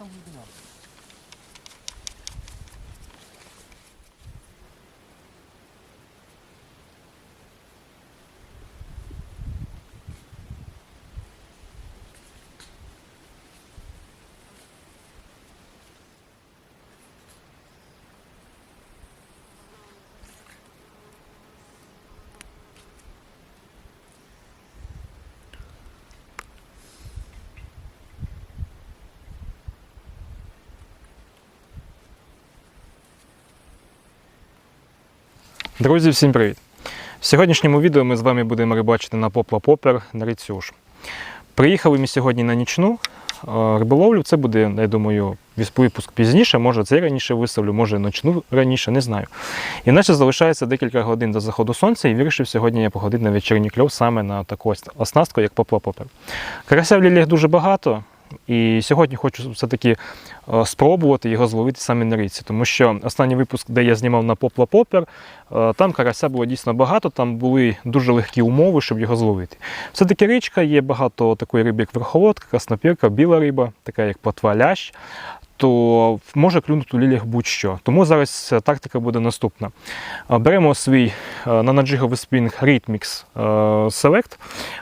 А там глибина. Друзі, всім привіт! В сьогоднішньому відео ми з вами будемо рибачити на попла попер на Рицюш. Приїхали ми сьогодні на нічну риболовлю. Це буде, я думаю, випуск пізніше, може це раніше виставлю, може ночну раніше, не знаю. І наче залишається декілька годин до заходу сонця, і вирішив сьогодні я походити на вечірній кльов саме на таку оснастку, як попла попер. Карася в дуже багато. І сьогодні хочу все-таки е, спробувати його зловити саме на річці, тому що останній випуск, де я знімав на попла попер, е, там карася було дійсно багато, там були дуже легкі умови, щоб його зловити. Все-таки річка, є багато такої риби, як верховодка, краснопірка, біла риба, така як плотва лящ, то може клюнути у лілях будь-що. Тому зараз е, тактика буде наступна. Е, Беремо свій е, на спінг Rhythmix Select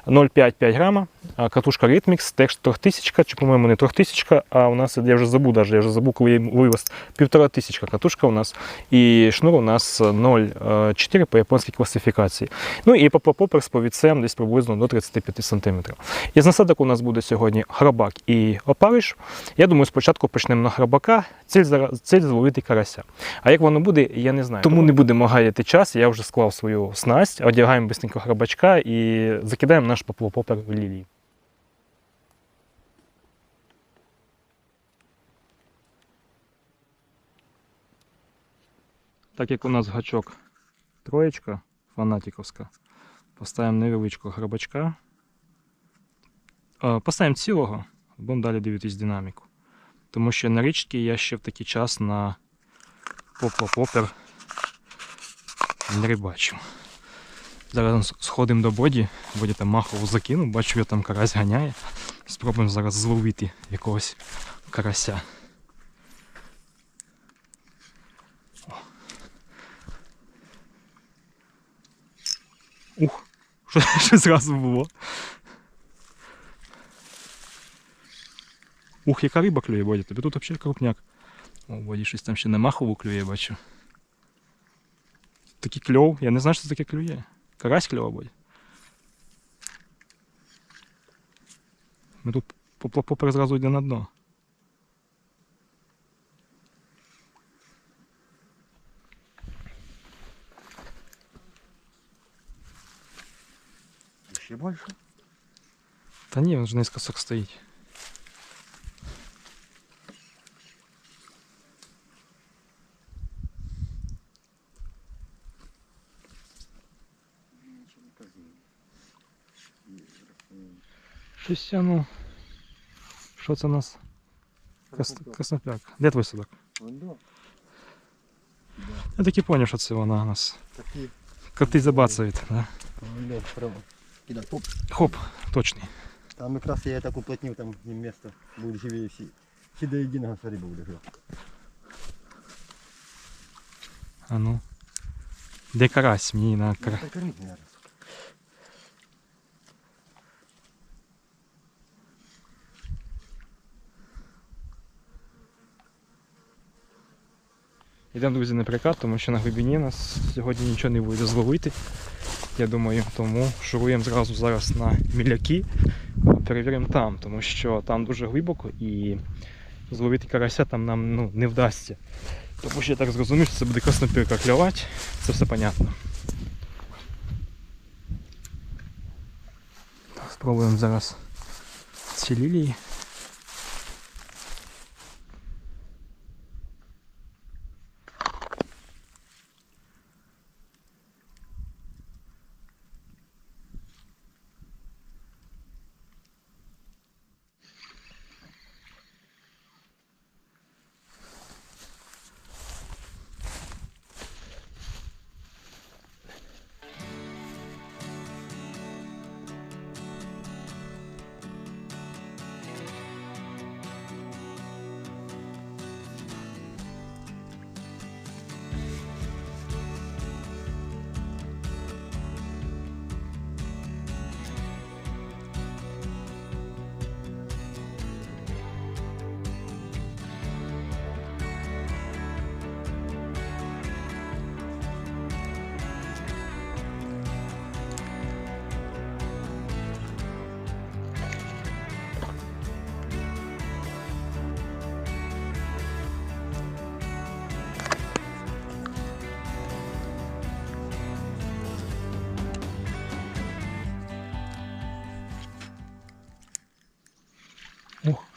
0,5-5 грама, катушка Rhythmix, теж 3000, чи, по-моєму, не 3000, а у нас, я вже забув, даже, я вже забув, коли я вивез, 1500 катушка у нас, і шнур у нас 0,4 по японській класифікації. Ну і попер з повідцем десь приблизно до 35 см. Із насадок у нас буде сьогодні храбак і опариш. Я думаю, спочатку почнемо на храбака, ціль, ціль зловити карася. А як воно буде, я не знаю. Тому не будемо гаяти час, я вже склав свою снасть, одягаємо бистренько храбачка і закидаємо наш поплопопер в лілії. Так як у нас гачок троєчка фанатіковська, поставимо невеличкого грабачка. Поставимо цілого, будемо далі дивитись динаміку. Тому що на річці я ще в такий час на попла-попер не рибачив. Зараз сходимо до боді, боді там махову закину, бачу, я там карась ганяє. Спробуємо зараз зловити якогось карася. Ух, що, що зразу було. Ух, яка риба клює, Бодя, тобі тут взагалі крупняк. О, Боді щось там ще на махову клює, бачу. Такий кльов, я не знаю, що це таке клює. Карась кльова Бодя. Ми тут поп- попер зразу йде на дно. Ще більше. Та ні, він ж низькосок стоїть. Щось, а ну. Що це у нас? Крас- Краснопляк. Де твій судак? Вон до. Я таки поняв, що це вона у нас. Такі. Коти забацають, да? Вон до, прямо. Кидай, хоп. Хоп, точний. Там якраз я так уплотнив, там їм місце. Будуть живі всі. Всі до єдиного все риба буде жива. А ну. Де карась? Мені на Ну, Йдемо, друзі, на прикат, тому що на глибині нас сьогодні нічого не вийде зловити. Я думаю, тому шуруємо зразу зараз на міляки, перевіримо там, тому що там дуже глибоко і зловити карася там нам ну, не вдасться. Тому що я так зрозумів, що це буде краснопірка клювати, це все понятно. Спробуємо зараз ці лілії.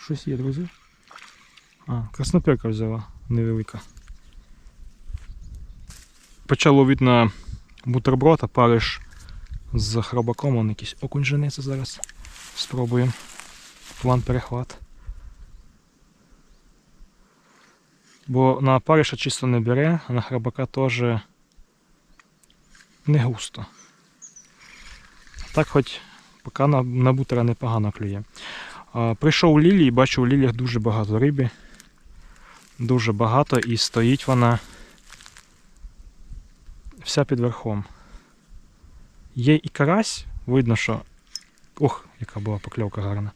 Щось є, друзі. А, краснопірка взяла невелика. Почало на бутерброд, а париш з хробаком, он якийсь окунь жениться зараз. Спробуємо. План перехват. Бо на париша чисто не бере, а на храбака теж не густо. Так хоч поки на, на бутера непогано клює. Прийшов у Лілі і бачу у Ліліях дуже багато риби. Дуже багато і стоїть вона вся під верхом. Є і карась, видно, що. Ох, яка була покльовка гарна.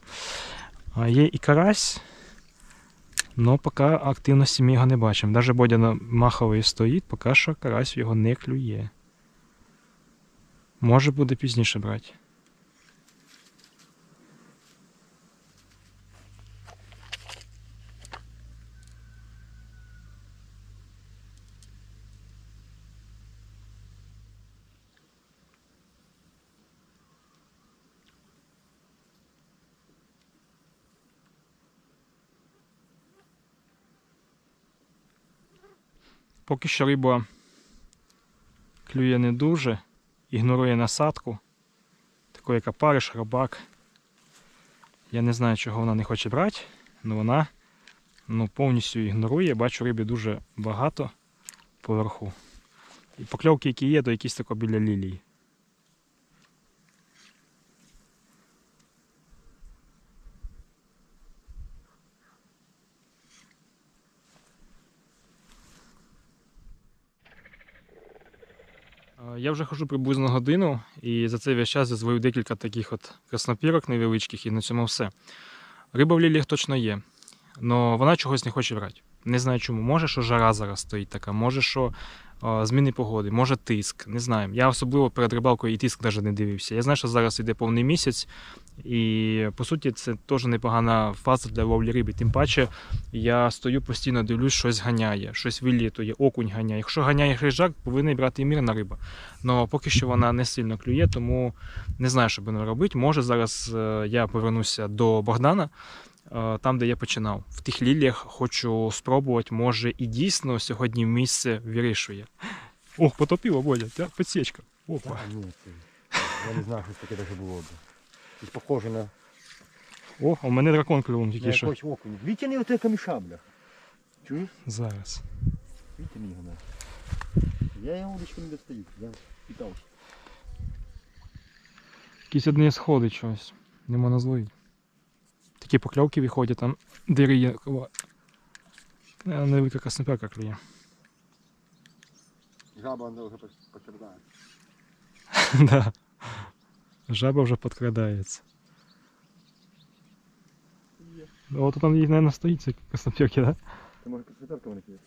Є і карась, але поки активності ми його не бачимо. Навіть Бодя маховий стоїть, поки що карась його не клює. Може буде пізніше брати. Поки що риба клює не дуже, ігнорує насадку, таку як опариш, рибак. Я не знаю, чого вона не хоче брати, але вона ну, повністю ігнорує. Бачу риби дуже багато поверху. І покльовки, які є, то якісь тако біля лілії. Я вже хожу приблизно годину, і за цей весь час я звою декілька таких от краснопірок невеличких, і на цьому все. Риба в ліліях точно є, але вона чогось не хоче брати. Не знаю чому. Може, що жара зараз стоїть така, може, що е, зміни погоди, може тиск. Не знаю. Я особливо перед рибалкою і тиск навіть не дивився. Я знаю, що зараз йде повний місяць, і по суті це теж непогана фаза для ловлі риби. Тим паче я стою постійно дивлюсь, щось ганяє, щось вилітує, окунь ганяє. Якщо ганяє хижак, повинен брати і мірна риба. Але поки що вона не сильно клює, тому не знаю, що будемо робити. Може зараз е, я повернуся до Богдана, там, де я починав. В тих ліліях хочу спробувати, може і дійсно сьогодні місце вирішує. Ох, потопило, Бодя, та підсічка. Опа. Та, ні, це, я не знаю, що таке даже було б. Щось похоже на, О, у мене дракон клювом на тільки що. окуня. Вітяни оте каміша, бля. Чуєш? Зараз. Вітяни його на. Я його удочку не достаю. Я питався. Якісь одні сходи чогось. Не можна зловити. Такі покльовки виходять, там є. кова- Е, Невелика краснопірка клює. Жаба вже почердає. да. Жаба вже підкрадається. О, то там їх, мабуть, стоїть ці краснопірки, да? Ти може красотерка вони кидаєш?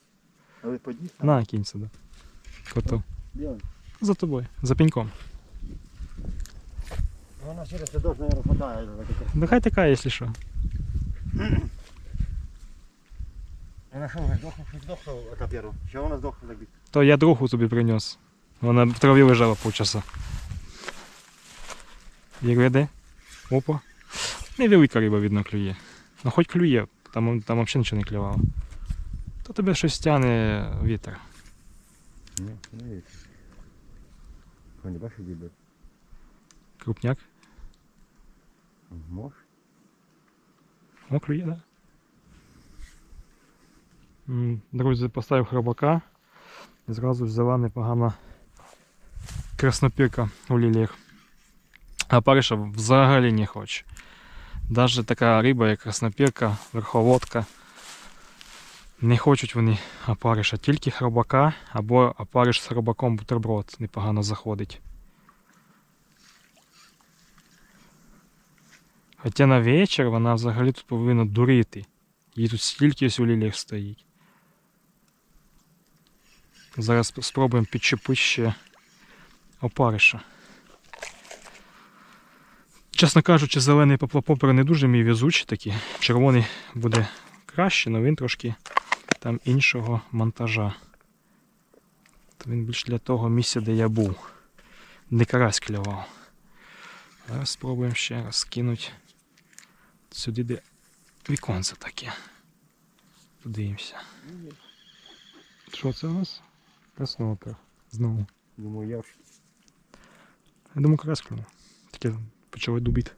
Але подійсно. На, кінь сюди. Коту. Білий. За тобою, за пеньком. Вона через це дощ, наверное, хватає. Да хай така, якщо що. Вона що, вже здохла, що здохла, ота перу. Що вона здохла так бить? То я другу тобі приніс. Вона в траві лежала полчаса. Як веде? Опа. Невелика риба, видно, клює. Ну хоч клює, там, там взагалі нічого не клювало. То тебе щось тягне вітер. Ні, не вийде. Що, не бачиш, діби? Крупняк. Може. О, клює, да? Друзі, поставив хробака. І зразу взяла непогана краснопірка у ліліях. А париша взагалі не хоче. Навіть така риба, як краснопірка, верховодка. Не хочуть вони опариша, тільки хробака або опариш з хробаком бутерброд непогано заходить. Хоча на вечір вона взагалі тут повинна дурити. Її тут стільки у ліліях стоїть. Зараз спробуємо підчепити ще опариша. Чесно кажучи, зелений поплапопер не дуже мій везучий такий. Червоний буде краще, але він трошки там іншого монтажа. То він більш для того місця, де я був. Де карась клював. Зараз спробуємо ще раз скинути сюди, де віконце таке. Подивимося. Що це у нас? Краснопер. Знову. Думаю, я ж. Я думаю, крас клюнув. Таке почало дубіти.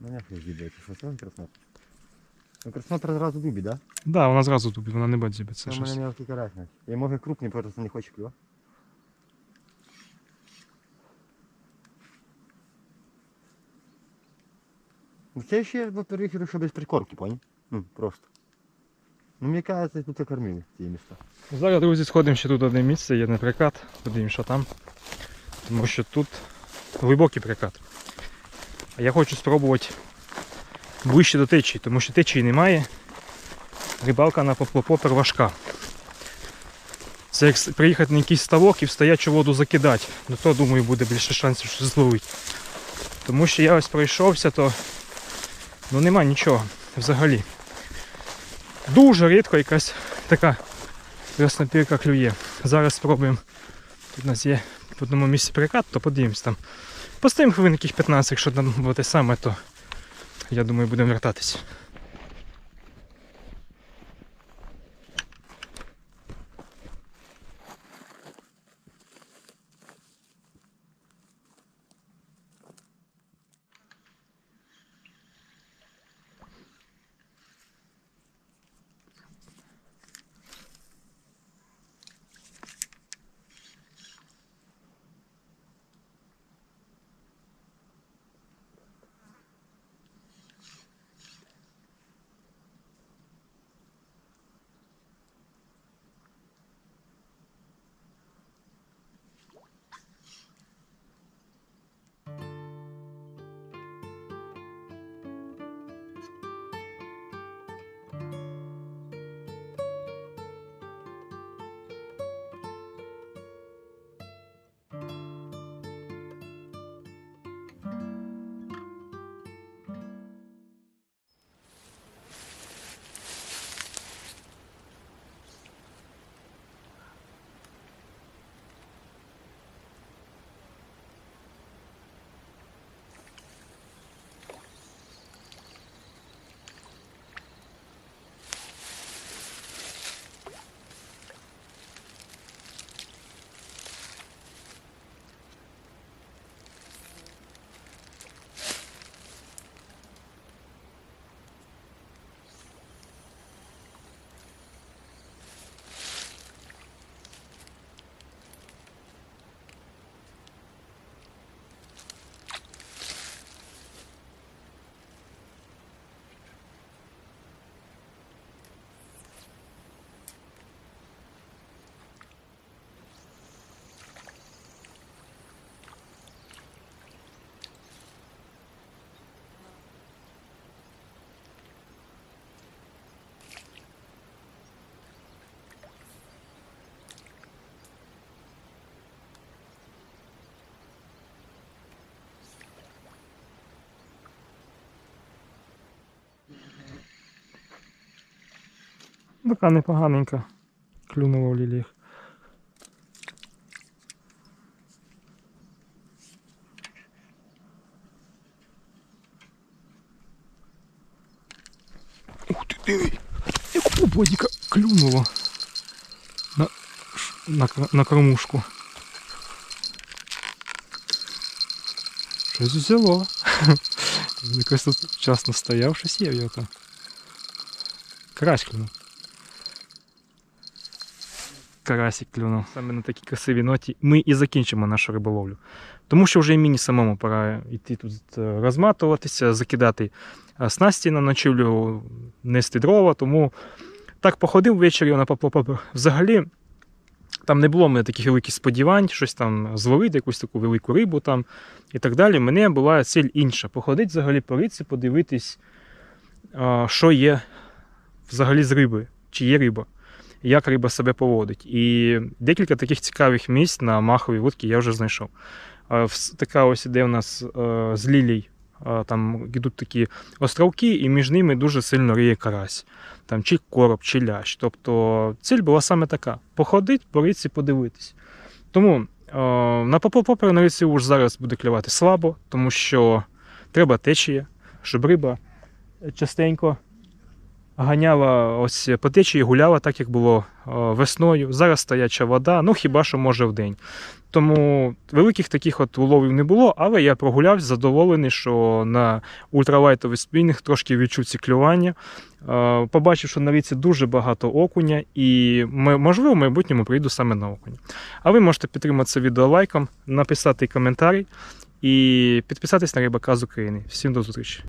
Мене хтось зіб'ється. Що це краснотер? Ну краснотер зразу дубі, да? Да, вона зразу дубить, вона не бадзібе. Це Це мене мелкий карась. Я може крупний, просто не хоче клюва. Ну, Це ще до перехіру, що без прикормки, понял? Ну, просто. Ну, мені кажеться, тут і кормили ці міста. Зараз, друзі, сходимо ще тут одне місце, є не прикат. Подивимось, що там. Тому що тут глибокий прикат. А я хочу спробувати ближче до течії, тому що течії немає. Рибалка на поплопопер важка. Це як приїхати на якийсь ставок і в стоячу воду закидати. Ну то, думаю, буде більше шансів щось зловити. Тому що я ось пройшовся, то ну нема нічого взагалі. Дуже рідко якась така краснопірка клює. Зараз спробуємо. Тут у нас є в одному місці прикат, то подивимось там. Постоїмо хвилин яких 15, якщо там буде саме, то я думаю будемо вертатись. Така непоганенька клюнула в ліліях. Ух ти, диви! Яку бодіка клюнуло на, на, на кормушку. Щось взяло. Якось тут вчасно стояв, щось є в його там. Карась клюнув. Карасик клюнув. Саме на такій красивій ноті ми і закінчимо нашу риболовлю. Тому що вже і мені самому пора йти тут е, розматуватися, закидати е, снасті на ночівлю, нести дрова. Тому так походив ввечері на поплопопер. Взагалі. Там не було в мене таких великих сподівань, щось там зловити, якусь таку велику рибу там і так далі. Мене була ціль інша. Походити взагалі по річці, подивитись, що є взагалі з риби, чи є риба, як риба себе поводить. І декілька таких цікавих місць на маховій вудці я вже знайшов. Така ось іде у нас е, з лілій. Там йдуть такі островки, і між ними дуже сильно риє карась. Там чи короб, чи лящ. Тобто ціль була саме така: походити, по річці подивитись. Тому е, на попопопер на річці уж зараз буде клювати слабо, тому що треба течія, щоб риба частенько ганяла ось по течії, гуляла так, як було е, весною. Зараз стояча вода, ну хіба що може в день. Тому великих таких от уловів не було, але я прогулявся, задоволений, що на ультралайтовий спінінг трошки відчув ці клювання. Е, Побачив, що на річці дуже багато окуня, і можливо в майбутньому прийду саме на окуня. А ви можете підтримати це відео лайком, написати коментарі і підписатись на Рибака з України. Всім до зустрічі!